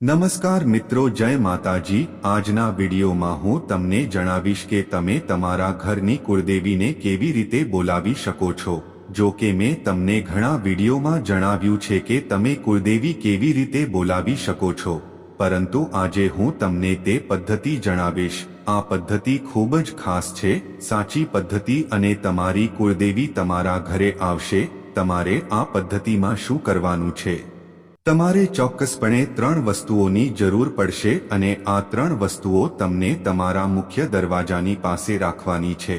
નમસ્કાર મિત્રો, જય માતાજી. આજના વિડીયોમાં હું તમને જણાવીશ કે તમે તમારા ઘરની કુળદેવીને કેવી રીતે બોલાવી શકો છો. જો કે મેં તમને ઘણા વિડીયોમાં જણાવ્યું છે કે તમે કુળદેવી કેવી રીતે બોલાવી શકો છો. પરંતુ આજે હું તમને તે પદ્ધતિ જણાવીશ. આ પદ્ધતિ ખૂબ જ ખાસ છે, સાચી પદ્ધતિ અને તમારી કુળદેવી તમારા ઘરે આવશે, તમારે આ પદ્ધતિમાં શું કરવાનું છે? તમારે ચોક્કસપણે ત્રણ વસ્તુઓની જરૂર પડશે અને આ ત્રણ વસ્તુઓ તમને તમારા મુખ્ય દરવાજાની પાસે રાખવાની છે.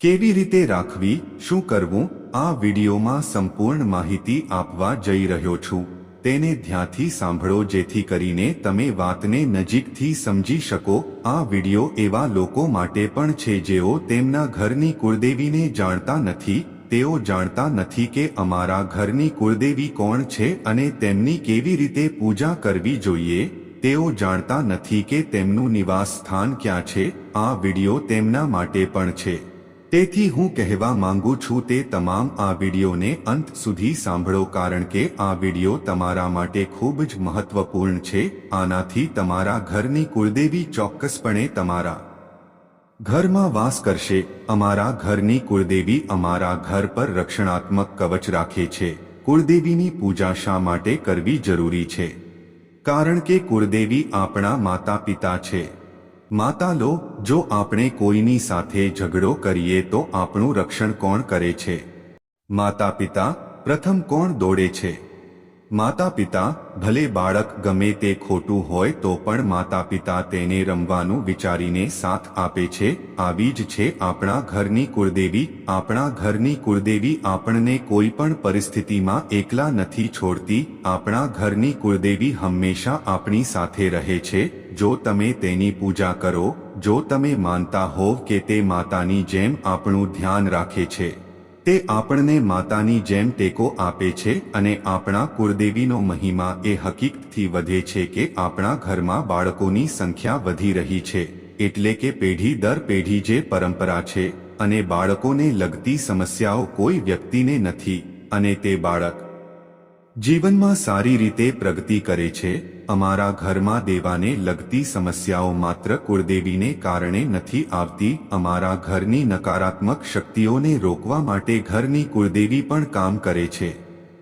કેવી રીતે રાખવી, શું કરવું, આ વિડીયોમાં સંપૂર્ણ માહિતી આપવા જઈ રહ્યો છું. તેને ધ્યાનથી સાંભળો જેથી કરીને તમે વાતને નજીકથી સમજી શકો. આ વીડિયો એવા લોકો માટે પણ છે જેઓ તેમના ઘરની કુળદેવીને જાણતા નથી તેઓ જાણતા નથી કે અમારા ઘરની કુળદેવી કોણ છે અને તેમની કેવી રીતે પૂજા કરવી જોઈએ, તેઓ જાણતા નથી કે તેમનું નિવાસ સ્થાન ક્યાં છે, આ વિડિયો તેમના માટે પણ છે. તેથી હું કહેવા માંગુ છું તે તમામ આ વિડિયોને અંત સુધી સાંભળો કારણ કે આ વિડિયો તમારા માટે ખૂબ જ મહત્વપૂર્ણ છે, આનાથી તમારા ઘરની કુળદેવી ચોક્કસપણે તમારા ઘરમાં વાસ કરશે, અમારા ઘરની કુળદેવી અમારા ઘર પર રક્ષણાત્મક કવચ રાખે છે. કુળદેવીની પૂજા શા માટે કરવી જરૂરી છે? કારણ કે કુળદેવી આપણા માતા પિતા છે. માતા લો, જો આપણે કોઈની સાથે ઝઘડો કરીએ તો આપણું રક્ષણ કોણ કરે છે? માતા પિતા પ્રથમ કોણ દોડે છે? માતા પિતા ભલે બાળક ગમે તે ખોટું હોય તો પણ માતા પિતા તેને રમવાનું વિચારીને સાથ આપે છે. આવી જ છે આપણા ઘરની કુળદેવી. આપણા ઘરની કુળદેવી આપણને કોઈ પણ પરિસ્થિતિમાં એકલા નથી છોડતી. આપણા ઘરની કુળદેવી હંમેશા આપણી સાથે રહે છે. જો તમે તેની પૂજા કરો, જો તમે માનતા હોવ કે તે માતાની જેમ આપણું ધ્યાન રાખે છે. તે આપણને માતાની જેમ ટેકો આપે છે અને આપણા કુળદેવીનો મહિમા એ હકીકતથી વધે છે કે આપણા ઘરમાં બાળકોની સંખ્યા વધી રહી છે, એટલે કે પેઢી દર પેઢી જે પરંપરા છે અને બાળકોને લગતી સમસ્યાઓ કોઈ વ્યક્તિને નથી અને તે બાળક જીવનમાં સારી રીતે પ્રગતિ કરે છે, અમારા ઘરમાં દેવાને લગતી સમસ્યાઓ માત્ર કુળદેવીને કારણે નથી આવતી, અમારા ઘરની નકારાત્મક શક્તિઓને રોકવા માટે ઘરની કુળદેવી પણ કામ કરે છે.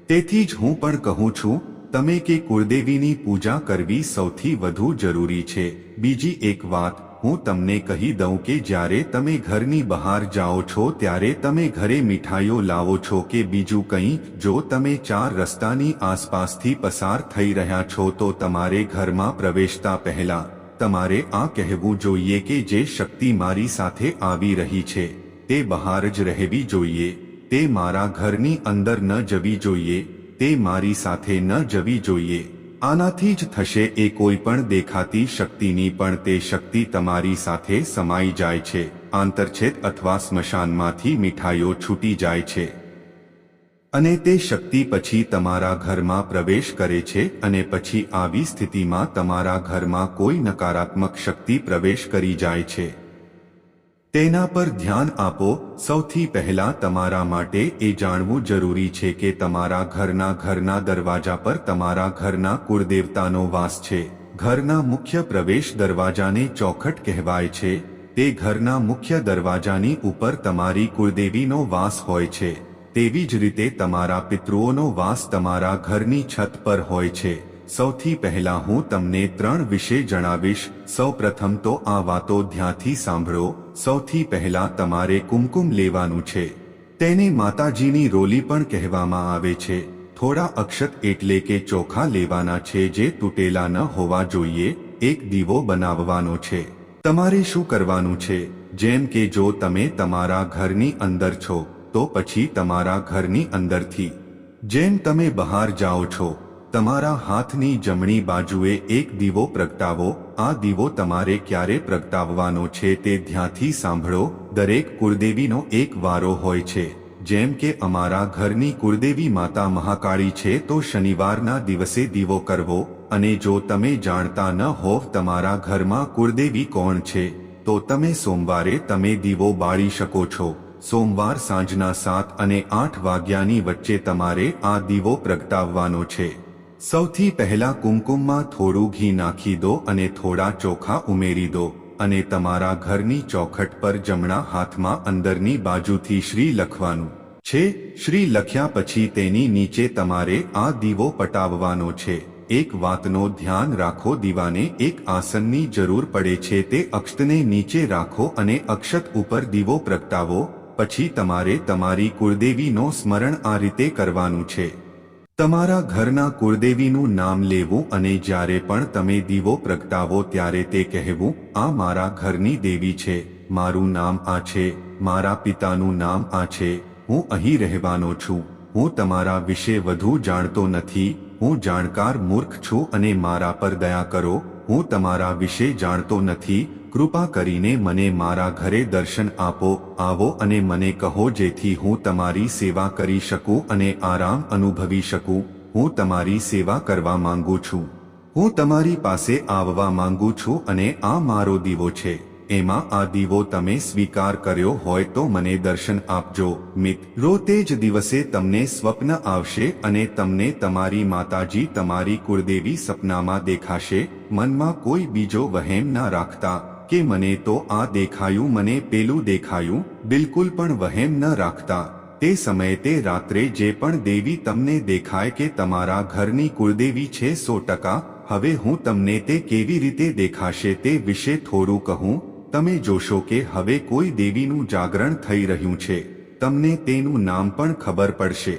તેથી જ હું પણ કહું છું, તમે કે કુળદેવીની પૂજા કરવી સૌથી વધુ જરૂરી છે. બીજી એક વાત હું તમને કહી દઉં કે જ્યારે તમે ઘરની બહાર જાઓ છો, ત્યારે તમે ઘરે મીઠાઈઓ લાવો છો કે બીજું કંઈ. જો તમે ચાર રસ્તાની આસપાસથી પસાર થઈ રહ્યા છો, તો તમારે ઘરમાં પ્રવેશતા પહેલા તમારે આ કહેવું જોઈએ કે જે શક્તિ મારી સાથે આવી રહી છે, તે બહાર જ રહેવી જોઈએ. તે મારા ઘરની અંદર ન જવી જોઈએ. તે મારી સાથે ન જવી જોઈએ. આનાથી જ થશે એ કોઈ પણ દેખાતી શક્તિની, પણ તે શક્તિ તમારી સાથે સમાઈ જાય છે, આંતરછેદ અથવા સ્મશાનમાંથી મીઠાઈઓ છૂટી જાય છે. અને તે શક્તિ પછી તમારા ઘરમાં પ્રવેશ કરે છે અને પછી આવી સ્થિતિમાં તમારા ઘરમાં કોઈ નકારાત્મક શક્તિ પ્રવેશ કરી જાય છે. તેના પર ધ્યાન આપો, સૌથી પહેલા તમારા માટે એ જાણવું જરૂરી છે કે તમારા ઘરના ઘરના દરવાજા પર તમારા ઘરના કુળદેવતાનો વાસ છે. ઘરના મુખ્ય પ્રવેશ દરવાજાને ચોખટ કહેવાય છે. તે ઘરના મુખ્ય દરવાજાની ઉપર તમારી કુળદેવીનો વાસ હોય છે. તેવી જ રીતે તમારા પિતૃઓનો વાસ તમારા ઘરની છત પર હોય છે. સૌથી પહેલા હું તમને ત્રણ વિશે જણાવીશ. સૌ પ્રથમ તો આ વાતો ધ્યાનથી સાંભળો. સૌથી પહેલા તમારે કુમકુમ લેવાનું છે. તેને માતાજીની રોલી પણ કહેવામાં આવે છે. થોડા અક્ષત એટલે કે ચોખા લેવાના છે જે તૂટેલા ન હોવા જોઈએ. એક દીવો બનાવવાનો છે. તમારે શું કરવાનું છે? જેમ કે જો તમે તમારા ઘરની અંદર છો, તો પછી તમારા ઘરની અંદરથી. જેમ તમે બહાર જાઓ છો તમારા હાથની જમણી બાજુએ એક દીવો પ્રગટાવો, આ દીવો તમારે ક્યારે પ્રગટાવવાનો છે તે ધ્યાનથી સાંભળો, દરેક કુળદેવીનો એક વારો હોય છે. જેમ કે અમારા ઘરની કુળદેવી માતા મહાકાળી છે તો શનિવારના દિવસે દીવો કરવો, અને જો તમે જાણતા ન હોવ તમારા ઘરમાં કુળદેવી કોણ છે, તો તમે સોમવારે તમે દીવો બાળી શકો છો. સોમવાર સાંજના સાત અને આઠ વાગ્યાની વચ્ચે તમારે આ દીવો પ્રગટાવવાનો છે. સૌથી પહેલા કુમકુમમાં થોડું ઘી નાખી દો અને થોડા ચોખા ઉમેરી દો અને તમારા ઘરની ચોખટ પર જમણા હાથમાં અંદરની બાજુથી શ્રી લખવાનું. છે, શ્રી લખ્યા પછી તેની નીચે તમારે આ દીવો પટાવવાનો છે. એક વાતનો ધ્યાન રાખો, દીવાને એક આસનની જરૂર પડે છે તે અક્ષતને નીચે રાખો અને અક્ષત ઉપર દીવો પ્રગટાવો, પછી તમારે તમારી કુળદેવીનો સ્મરણ આ રીતે કરવાનું છે. તમારા ઘરના કુળદેવીનું નામ લેવું અને જ્યારે પણ તમે દીવો પ્રગટાવો ત્યારે તે કહેવું, આ મારા ઘરની દેવી છે, મારું નામ આ છે, મારા પિતાનું નામ આ છે, હું અહીં રહેવાનો છું, હું તમારા વિશે વધુ જાણતો નથી, હું જાણકાર મૂર્ખ છું અને મારા પર દયા કરો હું તમારા વિશે જાણતો નથી. કૃપા કરીને મને મારા ઘરે દર્શન આપો, આવો અને મને કહો જેથી હું તમારી સેવા કરી શકું અને આરામ અનુભવી શકું. હું તમારી સેવા કરવા માંગુ છું. હું તમારી પાસે આવવા માંગુ છું અને આ મારો દીવો છે. એમાં આ દીવો તમે સ્વીકાર કર્યો હોય તો મને દર્શન આપજો. મિત્રો તે જ દિવસે તમને સ્વપ્ન આવશે અને તમને તમારી માતાજી તમારી કુળદેવી સપનામાં દેખાશે, મનમાં કોઈ બીજો વહેમ ના રાખતા, કે મને તો આ દેખાયું, મને પેલું દેખાયું, બિલકુલ પણ વહેમ ન રાખતા. તે સમયે તે રાત્રે જે પણ દેવી તમને દેખાય કે તમારા ઘરની કુળદેવી છે સો ટકા, હવે હું તમને તે કેવી રીતે દેખાશે તે વિશે થોડું કહું. તમે જોશો કે હવે કોઈ દેવીનું જાગરણ થઈ રહ્યું છે. તમને તેનું નામ પણ ખબર પડશે.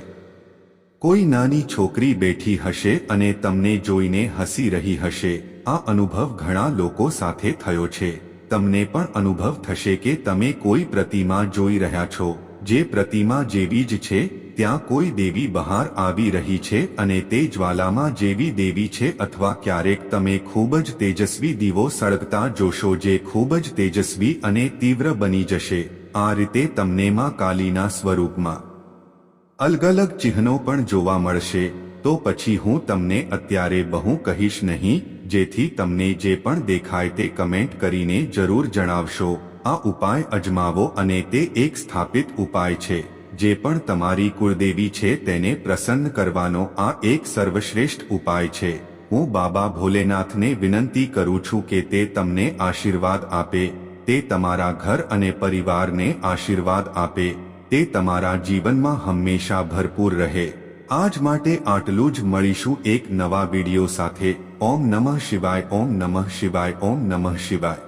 કોઈ નાની છોકરી બેઠી હશે અને તમને જોઈને હસી રહી હશે. આ અનુભવ ઘણા લોકો સાથે થયો છે. તમને પણ અનુભવ થશે કે તમે કોઈ પ્રતિમા જોઈ રહ્યા છો. જે પ્રતિમા જેવી જ છે. ત્યાં કોઈ દેવી બહાર આવી રહી છે અને તે જ્વાલામાં જેવી દેવી છે અથવા ક્યારેક તમે ખૂબ જ તેજસ્વી દીવો સળગતા જોશો જે ખૂબ જ તેજસ્વી અને તીવ્ર બની જશે. આ રીતે તમને માં કાલીના સ્વરૂપમાં અલગ અલગ ચિહ્નો પણ જોવા મળશે. તો પછી હું તમને અત્યારે બહુ કહીશ નહીં, જેથી તમને જે પણ દેખાય તે કમેન્ટ કરીને જરૂર જણાવશો. આ ઉપાય અજમાવો અને તે એક સ્થાપિત ઉપાય છે. જે પણ તમારી કુળદેવી છે તેને પ્રસન્ન કરવાનો આ એક સર્વશ્રેષ્ઠ ઉપાય છે. હું બાબા ભોલેનાથને વિનંતી કરું છું કે તે તમને આશીર્વાદ આપે, તે તમારા ઘર અને પરિવારને આશીર્વાદ આપે, તે તમારા જીવનમાં હંમેશા ભરપૂર રહે. આજ માટે આટલું જ મળીશું એક નવા વિડિયો સાથે. ઓમ નમઃ શિવાય, ઓમ નમઃ શિવાય, ઓમ નમઃ શિવાય.